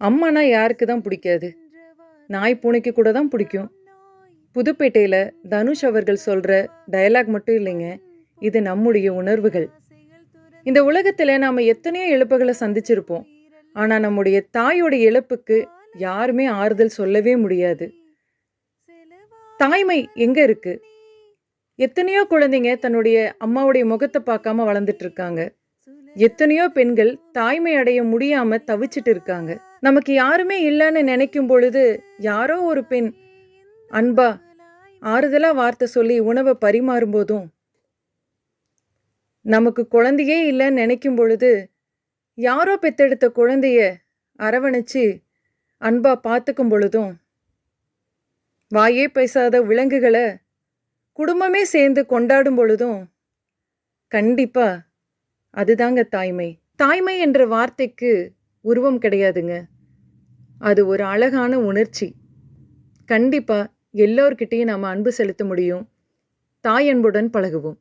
அம்மானா யாருக்கு தான் பிடிக்காது? நாய் பூனைக்கு கூட தான் பிடிக்கும். புதுப்பேட்டையில் தனுஷ் அவர்கள் சொல்கிற டயலாக் மட்டும் இல்லைங்க இது நம்முடைய உணர்வுகள். இந்த உலகத்தில் நாம் எத்தனையோ இழப்புகளை சந்திச்சிருப்போம். ஆனால் நம்முடைய தாயோட இழப்புக்கு யாருமே ஆறுதல் சொல்லவே முடியாது. தாய்மை எங்கே இருக்கு? எத்தனையோ குழந்தைங்க தன்னுடைய அம்மாவுடைய முகத்தை பார்க்காம வளர்ந்துட்டு இருக்காங்க. எத்தனையோ பெண்கள் தாய்மை அடைய முடியாம தவிச்சிட்டு இருக்காங்க. நமக்கு யாருமே இல்லைன்னு நினைக்கும் பொழுது யாரோ ஒரு பெண் அன்பா ஆறுதலா வார்த்தை சொல்லி உணவை பரிமாறும் போதும் நமக்கு குழந்தையே இல்லைன்னு நினைக்கும் பொழுது யாரோ பெத்தெடுத்த குழந்தைய அரவணைச்சு அன்பா பார்த்துக்கும் பொழுதும் வாயே பேசாத விலங்குகளை குடும்பமே சேர்ந்து கொண்டாடும் பொழுதும் கண்டிப்பா அதுதாங்க தாய்மை. தாய்மை என்ற வார்த்தைக்கு உருவம் கிடையாதுங்க. அது ஒரு அழகான உணர்ச்சி. கண்டிப்பா எல்லோர்கிட்டையும் நாம் அன்பு செலுத்த முடியும். தாய் அன்புடன் பழகுவோம்.